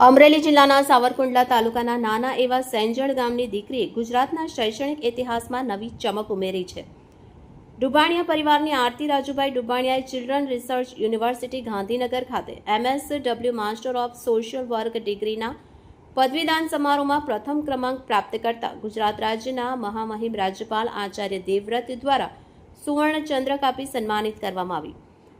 અમરેલી જિલ્લાના સાવરકુંડલા તાલુકાના નાના એવા સેંજળ ગામની દીકરીએ ગુજરાતના શૈક્ષણિક ઇતિહાસમાં નવી ચમક ઉમેરી છે. ડુબાણિયા પરિવારની આરતી રાજુભાઈ ડુબાણિયાએ ચિલ્ડ્રન રિસર્ચ યુનિવર્સિટી ગાંધીનગર ખાતે MS W master of social work ડિગ્રીના પદવીદાન સમારોહમાં પ્રથમ ક્રમાંક પ્રાપ્ત કરતા ગુજરાત રાજ્યના મહામહિમ રાજ્યપાલ આચાર્ય દેવવ્રત દ્વારા સુવર્ણચંદ્રક આપી સન્માનિત કરવામાં આવી.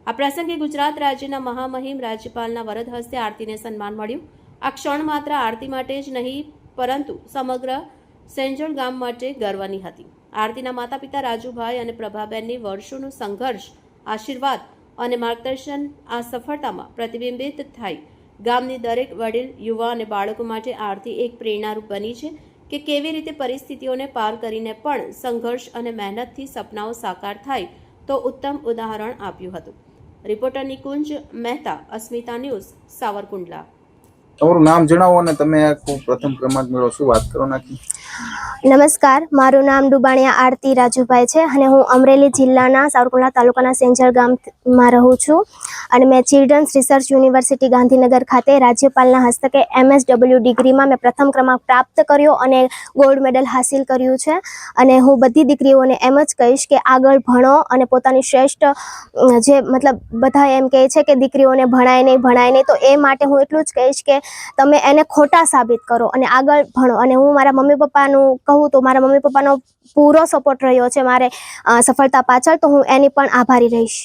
આ પ્રસંગે ગુજરાત રાજ્યના મહામહિમ રાજ્યપાલના વરદ હસ્તે આરતીને સન્માન મળ્યું. આ ક્ષણ માત્ર આરતી માટે જ નહીં, પરંતુ સમગ્ર સેંજળ ગામ માટે ગર્વની હતી. આરતીના માતા પિતા રાજુભાઈ અને પ્રભાબેનની વર્ષોનો સંઘર્ષ, આશીર્વાદ અને માર્ગદર્શન આ સફળતામાં પ્રતિબિંબિત થાય. ગામની દરેક વડીલ, યુવા અને બાળકો માટે આરતી એક પ્રેરણારૂપ બની છે કે કેવી રીતે પરિસ્થિતિઓને પાર કરીને પણ સંઘર્ષ અને મહેનતથી સપનાઓ સાકાર થાય તો ઉત્તમ ઉદાહરણ આપ્યું હતું. Reporter Nikunj Mehta, Asmita news, Savarkundla. તમારું નામ જણાવો અને તમે પ્રથમ ક્રમાંક મેળવો. શું વાત કરો નાખી? નમસ્કાર, મારું નામ ડુબાણિયા આરતી રાજુભાઈ છે અને હું અમરેલી જિલ્લાના સાવરકુંડલા તાલુકાના સેંજર ગામમાં રહું છું અને મેં ચિલ્ડ્રન્સ રિસર્ચ યુનિવર્સિટી ગાંધીનગર ખાતે રાજ્યપાલના હસ્તકે એમએસ ડબલ્યુ ડિગ્રીમાં મેં પ્રથમ ક્રમાંક પ્રાપ્ત કર્યો અને ગોલ્ડ મેડલ હાસિલ કર્યું છે. અને હું બધી દીકરીઓને એમ જ કહીશ કે આગળ ભણો અને પોતાની શ્રેષ્ઠ જે મતલબ બધા એમ કહે છે કે દીકરીઓને ભણાય નહીં ભણાય નહીં, તો એ માટે હું એટલું જ કહીશ કે તમે એને ખોટા સાબિત કરો અને આગળ ભણો. અને હું મારા મમ્મી પપ્પાનું કહું તો મારા મમ્મી પપ્પાનો પૂરો સપોર્ટ રહ્યો છે મારે સફળતા પાછળ, તો હું એની પણ આભારી રહીશ.